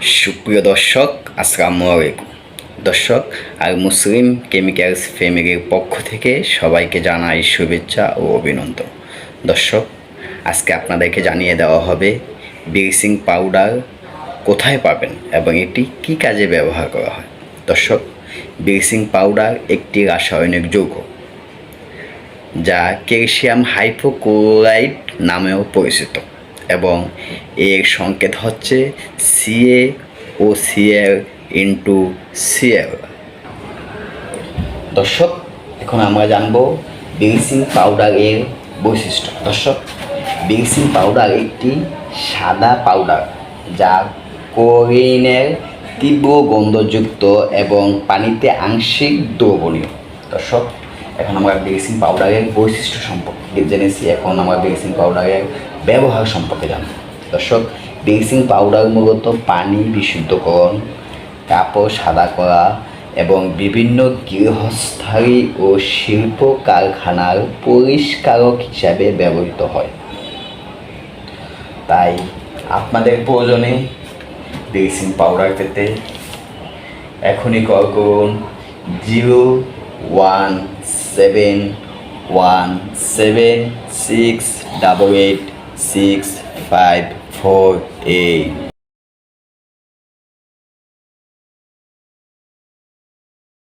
সুপ্রিয় দর্শক, আসসালামু আলাইকুম। দর্শক আর মুসলিম কেমিক্যালস ফ্যামিলির পক্ষ থেকে সবাইকে জানাই শুভেচ্ছা ও অভিনন্দন। দর্শক, আজকে আপনাদেরকে জানিয়ে দেওয়া হবে ব্লিচিং পাউডার কোথায় পাবেন এবং এটি কী কাজে ব্যবহার করা হয়। দর্শক, ব্লিচিং পাউডার একটি রাসায়নিক যৌগ যা ক্যালসিয়াম হাইপোক্লোরাইড নামেও পরিচিত। এবং এর সংকেত হচ্ছে CA O CL into CL. দর্শক, এখন আমরা জানব ব্লিচিং পাউডারের বৈশিষ্ট্য। দর্শক ব্লিচিং পাউডার একটি সাদা পাউডার যা কোরিনের তীব্র গন্ধযুক্ত এবং পানিতে আংশিক দ্রবণীয়। দর্শক এখন আমরা ব্লিচিং পাউডারের বৈশিষ্ট্য সম্পর্কে জেনেছি? এখন আমরা ব্লিচিং পাউডারের ব্যবহার সম্পর্কে জানব। দর্শক ব্লিচিং পাউডার মূলত পানি বিশুদ্ধকরণ কাপড় সাদা করা এবং বিভিন্ন গৃহস্থায়ী ও শিল্প কারখানার পরিষ্কারক হিসাবে ব্যবহৃত হয়। তাই আপনাদের প্রয়োজনে ব্লিচিং পাউডার পেতে এখনই কল করুন zero one seven one seven six double eight six five four eight